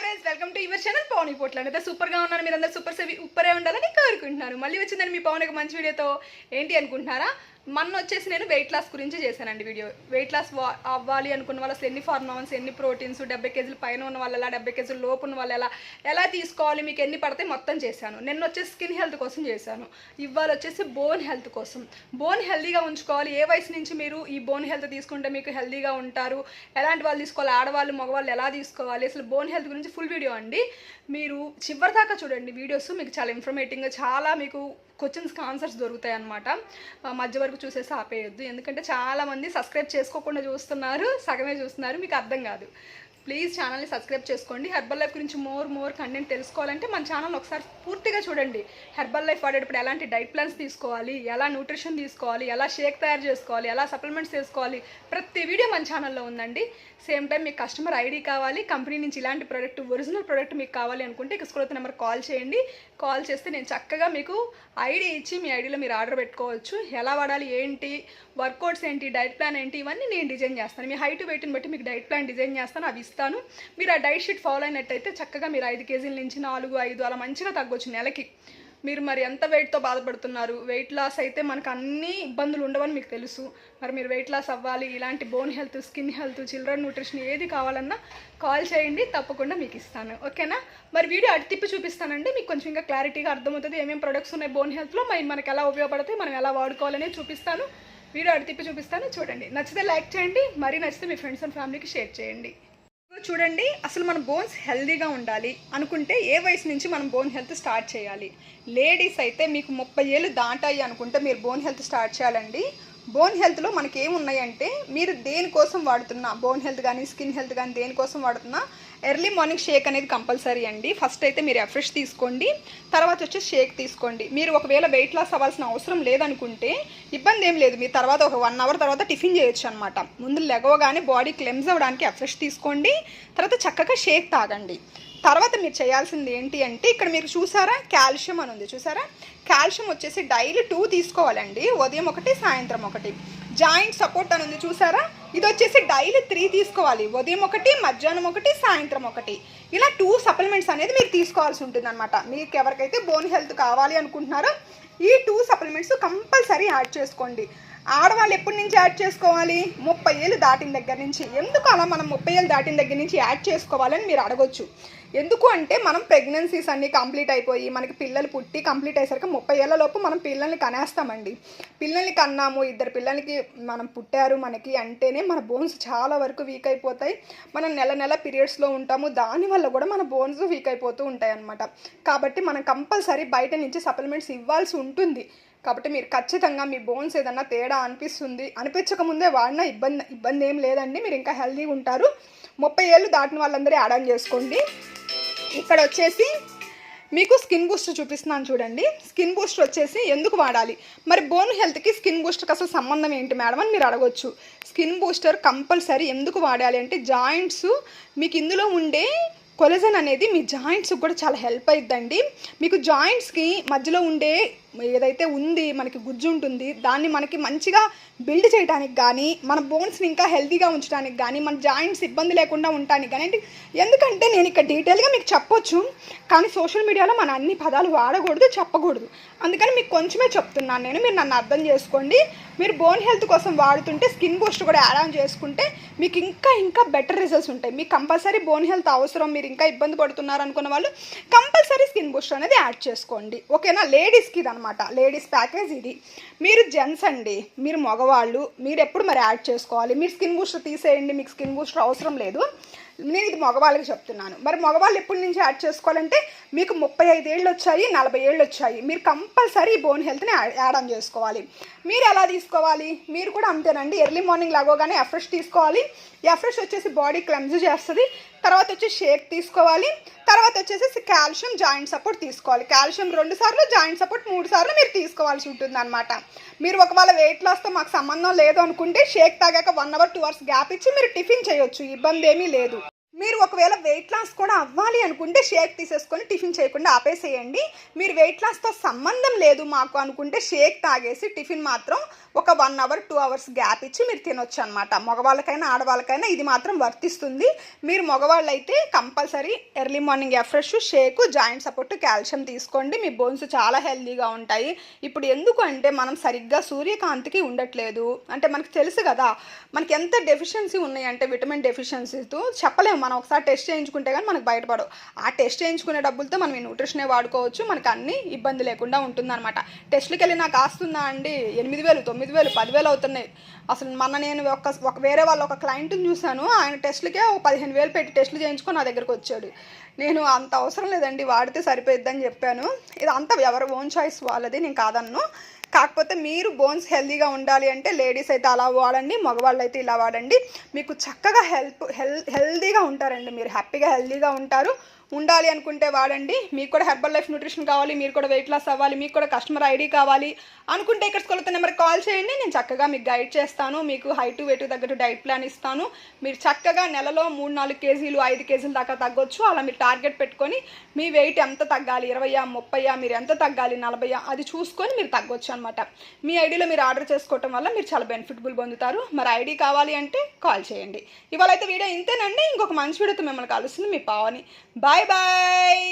Friends welcome to your channel Pavan Potla అయితే సూపర్గా ఉన్నాను మీరు అందరూ సూపర్ సేవి ఉప్పరే ఉండాలని కోరుకుంటున్నాను. మళ్ళీ వచ్చిందని మీ పవన్ ఒక మంచి వీడియోతో ఏంటి అనుకుంటున్నారా? మొన్న వచ్చేసి నేను వెయిట్ లాస్ గురించి చేశానండి వీడియో వెయిట్ లాస్ అవ్వాలి అనుకున్న వాళ్ళు ఎన్ని ఫార్మాన్స్ ఎన్ని ప్రోటీన్స్ డెబ్బై కేజీలు పైన ఉన్న వాళ్ళు ఎలా డెబ్బై కేజీలు లోపు ఉన్న వాళ్ళు ఎలా ఎలా తీసుకోవాలి మీకు ఎన్ని పడితే మొత్తం చేశాను. నిన్న వచ్చేసి స్కిన్ హెల్త్ కోసం చేశాను. ఇవాళ వచ్చేసి బోన్ హెల్త్ కోసం. బోన్ హెల్తీగా ఉంచుకోవాలి. ఏ వయసు నుంచి మీరు ఈ బోన్ హెల్త్ తీసుకుంటే మీకు హెల్తీగా ఉంటారు? ఎలాంటి వాళ్ళు తీసుకోవాలి? ఆడవాళ్ళు మగవాళ్ళు ఎలా తీసుకోవాలి? అసలు బోన్ హెల్త్ గురించి ఫుల్ వీడియో అండి. మీరు చివరిదాకా చూడండి వీడియోస్ మీకు చాలా ఇన్ఫర్మేటివ్గా చాలా మీకు క్వశ్చన్స్కి ఆన్సర్స్ దొరుకుతాయి అనమాట మధ్య వరకు చూసేసి ఆపేయొద్దు. ఎందుకంటే చాలామంది సబ్స్క్రైబ్ చేసుకోకుండా చూస్తున్నారు సగమే చూస్తున్నారు మీకు అర్థం కాదు. ప్లీజ్ ఛానల్ని సబ్స్క్రైబ్ చేసుకోండి. హెర్బల్ లైఫ్ గురించి మోర్ మోర్ కంటెంట్ తెలుసుకోవాలంటే మన ఛానల్ ఒకసారి పూర్తిగా చూడండి. హెర్బల్ లైఫ్ వాడేటప్పుడు ఎలాంటి డైట్ ప్లాన్స్ తీసుకోవాలి ఎలా న్యూట్రిషన్ తీసుకోవాలి ఎలా షేక్ తయారు చేసుకోవాలి ఎలా సప్లిమెంట్స్ తీసుకోవాలి ప్రతి వీడియో మన ఛానల్లో ఉందండి. సేమ్ టైం మీకు కస్టమర్ ఐడి కావాలి కంపెనీ నుంచి ఇలాంటి ప్రోడక్ట్ ఒరిజినల్ ప్రోడక్ట్ మీకు కావాలి అనుకుంటే ఇక స్కూల్ నెంబర్ కాల్ చేయండి. కాల్ చేస్తే నేను చక్కగా మీకు ఐడి ఇచ్చి మీ ఐడిలో మీరు ఆర్డర్ పెట్టుకోవచ్చు. ఎలా వాడాలి ఏంటి వర్కౌట్స్ ఏంటి డైట్ ప్లాన్ ఏంటి ఇవన్నీ నేను డిజైన్ చేస్తాను. మీ హైట్ వెయిట్ని బట్టి మీకు డైట్ ప్లాన్ డిజైన్ చేస్తాను. అవి ఇస్తాను. మీరు ఆ డైట్ షీట్ ఫాలో అయినట్టయితే చక్కగా మీరు ఐదు కేజీల నుంచి నాలుగు ఐదు అలా మంచిగా తగ్గొచ్చు నెలకి. మీరు మరి ఎంత వెయిట్తో బాధపడుతున్నారు? వెయిట్ లాస్ అయితే మనకు అన్ని ఇబ్బందులు ఉండవని మీకు తెలుసు. మరి మీరు వెయిట్ లాస్ అవ్వాలి ఇలాంటి bone health skin health children nutrition ఏది కావాలన్నా కాల్ చేయండి తప్పకుండా మీకు ఇస్తాను. ఓకేనా మరి వీడియో అటు తిప్పి చూపిస్తానండి. మీకు కొంచెం ఇంకా క్లారిటీగా అర్థమవుతుంది. ఏమేమి ప్రొడక్ట్స్ ఉన్నాయి బోన్ హెల్త్లో మరి మనకు ఎలా ఉపయోగపడతాయి? మనం ఎలా వాడుకోవాలనేది చూపిస్తాను. వీడియో అటు తిప్పి చూపిస్తాను. చూడండి. నచ్చితే లైక్ చేయండి. మరీ నచ్చితే మీ ఫ్రెండ్స్ అండ్ ఫ్యామిలీకి షేర్ చేయండి. చూడండి అసలు మన బోన్స్ హెల్దీగా ఉండాలి అనుకుంటే ఏ వయసు నుంచి మనం బోన్ హెల్త్ స్టార్ట్ చేయాలి? లేడీస్ అయితే మీకు ముప్పై ఏళ్ళు దాటాయి అనుకుంటే మీరు బోన్ హెల్త్ స్టార్ట్ చేయాలండి. బోన్ హెల్త్లో మనకి ఏమున్నాయంటే మీరు దేనికోసం వాడుతున్నా బోన్ హెల్త్ కానీ స్కిన్ హెల్త్ కానీ దేనికోసం వాడుతున్నా ఎర్లీ మార్నింగ్ షేక్ అనేది కంపల్సరీ అండి. ఫస్ట్ అయితే మీరు ఎఫ్రెష్ తీసుకోండి. తర్వాత వచ్చి షేక్ తీసుకోండి. మీరు ఒకవేళ వెయిట్ లాస్ అవ్వాల్సిన అవసరం లేదనుకుంటే ఇబ్బంది ఏం లేదు. మీరు తర్వాత ఒక వన్ అవర్ తర్వాత టిఫిన్ చేయొచ్చు అనమాట ముందు లెగవగానే బాడీ క్లెమ్స్ అవ్వడానికి ఎఫ్రెష్ తీసుకోండి. తర్వాత చక్కగా షేక్ తాగండి. తర్వాత మీరు చేయాల్సింది ఏంటి అంటే ఇక్కడ మీరు చూసారా? కాల్షియం అని ఉంది. చూసారా? కాల్షియం వచ్చేసి డైలీ టూ తీసుకోవాలండి. ఉదయం ఒకటి సాయంత్రం ఒకటి. జాయింట్ సపోర్ట్ అని ఉంది. చూసారా? ఇది వచ్చేసి డైలీ త్రీ తీసుకోవాలి. ఉదయం ఒకటి మధ్యాహ్నం ఒకటి సాయంత్రం ఒకటి. ఇలా టూ సప్లిమెంట్స్ అనేది మీరు తీసుకోవాల్సి ఉంటుంది అనమాట మీకు ఎవరికైతే బోన్ హెల్త్ కావాలి అనుకుంటున్నారో ఈ టూ సప్లిమెంట్స్ కంపల్సరీ యాడ్ చేసుకోండి. ఆడవాళ్ళు ఎప్పటి నుంచి యాడ్ చేసుకోవాలి? ముప్పై ఏళ్ళు దాటిన దగ్గర నుంచి. ఎందుకు అలా మనం ముప్పై ఏళ్ళు దాటిన దగ్గర నుంచి యాడ్ చేసుకోవాలని మీరు అడగొచ్చు. ఎందుకు అంటే మనం ప్రెగ్నెన్సీస్ అన్నీ కంప్లీట్ అయిపోయి మనకి పిల్లలు పుట్టి కంప్లీట్ అయ్యేసరికి ముప్పై ఏళ్ళలోపు మనం పిల్లల్ని కనేస్తామండి. పిల్లల్ని కన్నాము ఇద్దరు పిల్లలకి మనం పుట్టారు మనకి అంటేనే మన బోన్స్ చాలా వరకు వీక్ అయిపోతాయి. మనం నెల నెల పీరియడ్స్లో ఉంటాము దానివల్ల కూడా మన బోన్స్ వీక్ అయిపోతూ ఉంటాయి అన్నమాట కాబట్టి మనం కంపల్సరీ బయట నుంచి సప్లిమెంట్స్ ఇవ్వాల్సి ఉంటుంది. కాబట్టి మీరు ఖచ్చితంగా మీ బోన్స్ ఏదన్నా తేడా అనిపిస్తుంది. అనిపించక ముందే వాడినా ఇబ్బంది ఇబ్బంది ఏం లేదండి. మీరు ఇంకా హెల్తీగా ఉంటారు. ముప్పై ఏళ్ళు దాటిన వాళ్ళందరూ యాడ్ ఆన్ చేసుకోండి. ఇక్కడ వచ్చేసి మీకు స్కిన్ బూస్టర్ చూపిస్తున్నాను చూడండి. స్కిన్ బూస్టర్ వచ్చేసి ఎందుకు వాడాలి? మరి బోన్ హెల్త్కి స్కిన్ బూస్టర్కి అసలు సంబంధం ఏంటి మేడం అని మీరు అడగొచ్చు. స్కిన్ బూస్టర్ కంపల్సరీ ఎందుకు వాడాలి అంటే జాయింట్స్ మీకు ఇందులో ఉండే కొలజన్ అనేది మీ జాయింట్స్కి కూడా చాలా హెల్ప్ అవుతుందండి మీకు జాయింట్స్కి మధ్యలో ఉండే ఏదైతే ఉంది మనకి గుజ్జు ఉంటుంది దాన్ని మనకి మంచిగా బిల్డ్ చేయడానికి కానీ మన బోన్స్ని ఇంకా హెల్తీగా ఉంచడానికి కానీ మన జాయింట్స్ ఇబ్బంది లేకుండా ఉండటానికి కానీ అంటే ఎందుకంటే నేను ఇక్కడ డీటెయిల్గా మీకు చెప్పొచ్చు కానీ సోషల్ మీడియాలో మన అన్ని పదాలు వాడకూడదు చెప్పకూడదు. అందుకని మీకు కొంచెమే చెప్తున్నాను నేను మీరు నన్ను అర్థం చేసుకోండి. మీరు బోన్ హెల్త్ కోసం వాడుతుంటే స్కిన్ బూస్ట్ కూడా యాడ్ ఆన్ చేసుకుంటే మీకు ఇంకా ఇంకా బెటర్ రిజల్ట్స్ ఉంటాయి. మీకు కంపల్సరీ బోన్ హెల్త్ అవసరం మీరు ఇంకా ఇబ్బంది పడుతున్నారు అనుకున్న వాళ్ళు కంపల్సరీ స్కిన్ బూస్టర్ అనేది యాడ్ చేసుకోండి. ఓకేనా? లేడీస్కి ఇది అనమాట లేడీస్ ప్యాకేజ్ ఇది. మీరు జెంట్స్ అండి మీరు మగవాళ్ళు మీరు ఎప్పుడు మరి యాడ్ చేసుకోవాలి? మీరు స్కిన్ బూస్టర్ తీసేయండి మీకు స్కిన్ బూస్టర్ అవసరం లేదు. నేను ఇది మగవాళ్ళకి చెప్తున్నాను. మరి మగవాళ్ళు ఎప్పటి నుంచి యాడ్ చేసుకోవాలంటే మీకు ముప్పై ఐదు ఏళ్ళు వచ్చాయి నలభై ఏళ్ళు వచ్చాయి. మీరు కంపల్సరీ బోన్ హెల్త్ని యాడ్ ఆన్ చేసుకోవాలి. మీరు ఎలా తీసుకోవాలి? మీరు కూడా అంతేనండి. ఎర్లీ మార్నింగ్ లాగోగానే ఎఫ్రెష్ తీసుకోవాలి. ఎఫ్రెష్ వచ్చేసి బాడీ క్లెమ్జ్ చేస్తుంది. తర్వాత వచ్చి షేక్ తీసుకోవాలి. తర్వాత వచ్చేసి కాల్షియం జాయింట్ సపోర్ట్ తీసుకోవాలి. కాల్షియం రెండు సార్లు జాయింట్ సపోర్ట్ మూడు సార్లు మీరు తీసుకోవాల్సి ఉంటుంది అనమాట మీరు ఒకవేళ వెయిట్ లాస్తో మాకు సంబంధం లేదు అనుకుంటే shake తాగాక one hour two hours gap ఇచ్చి మీరు టిఫిన్ చేయొచ్చు. ఇబ్బంది ఏమీ లేదు. మీరు ఒకవేళ వెయిట్ లాస్ కూడా అవ్వాలి అనుకుంటే షేక్ తీసేసుకొని టిఫిన్ చేయకుండా ఆపేసేయండి. మీరు వెయిట్ లాస్తో సంబంధం లేదు మాకు అనుకుంటే షేక్ తాగేసి టిఫిన్ మాత్రం ఒక one hour two hours gap ఇచ్చి మీరు తినొచ్చు అనమాట మగవాళ్ళకైనా ఆడవాళ్ళకైనా ఇది మాత్రం వర్తిస్తుంది. మీరు మగవాళ్ళు అయితే compulsory early morning afresh shake joint support calcium తీసుకోండి. మీ బోన్స్ చాలా హెల్దీగా ఉంటాయి. ఇప్పుడు ఎందుకు అంటే మనం సరిగ్గా సూర్యకాంతికి ఉండట్లేదు. అంటే మనకు తెలుసు కదా మనకి ఎంత డెఫిషియన్సీ ఉన్నాయంటే విటమిన్ డెఫిషియన్సీతో చెప్పలేము మనం ఒకసారి టెస్ట్ చేయించుకుంటే కానీ మనకు బయటపడవు. ఆ టెస్ట్ చేయించుకునే డబ్బులతో మనం ఈ న్యూట్రిషనే వాడుకోవచ్చు. మనకు అన్ని ఇబ్బంది లేకుండా ఉంటుందన్నమాట. టెస్ట్కి వెళ్ళి నాకు ఆస్తుందా అండి? ఎనిమిది వేలు తొమ్మిది వేలు పదివేలు అవుతున్నాయి. అసలు మొన్న నేను ఒక ఒక వేరే వాళ్ళ ఒక క్లయింట్ని చూశాను. ఆయన టెస్ట్లకే ఒక పదిహేను వేలు పెట్టి టెస్ట్లు చేయించుకొని నా దగ్గరకు వచ్చాడు. నేను అంత అవసరం లేదండి వాడితే సరిపోయిద్దని చెప్పాను. ఇది అంతా ఎవరి ఓన్ చాయిస్ వాళ్ళది నేను కాదన్ను. కాకపోతే మీరు బోన్స్ హెల్తీగా ఉండాలి అంటే లేడీస్ అయితే అలా వాడండి మగవాళ్ళు అయితే ఇలా వాడండి. మీకు చక్కగా హెల్ప్ హెల్ హెల్తీగా ఉంటారండి. మీరు హ్యాపీగా హెల్తీగా ఉంటారు. ఉండాలి అనుకుంటే వాడండి. మీకు కూడా హెర్బల్ లైఫ్ న్యూట్రిషన్ కావాలి మీరు కూడా వెయిట్ లాస్ అవ్వాలి మీకు కూడా కస్టమర్ ఐడి కావాలి. అనుకుంటే ఇక్కడ కొలత నెంబర్ కాల్ చేయండి. నేను చక్కగా మీకు గైడ్ చేస్తాను. మీకు హైట్ వెయిట్ తగ్గట్టు డైట్ ప్లాన్ ఇస్తాను. మీరు చక్కగా నెలలో మూడు నాలుగు కేజీలు ఐదు కేజీల దాకా తగ్గొచ్చు. అలా మీరు టార్గెట్ పెట్టుకొని మీ వెయిట్ ఎంత తగ్గాలి? ఇరవయా ముప్పయా మీరు ఎంత తగ్గాలి? నలభయా? అది చూసుకొని మీరు తగ్గొచ్చు అనమాట మీ ఐడిలో మీరు ఆర్డర్ చేసుకోవటం వల్ల మీరు చాలా బెనిఫిటబుల్ పొందుతారు. మరి ఐడి కావాలి అంటే కాల్ చేయండి. ఇవాళ అయితే వీడియో ఇంతేనండి. ఇంకొక మంచి వీడియోతో మిమ్మల్ని కలుస్తుంది మీ పావని. Bye bye.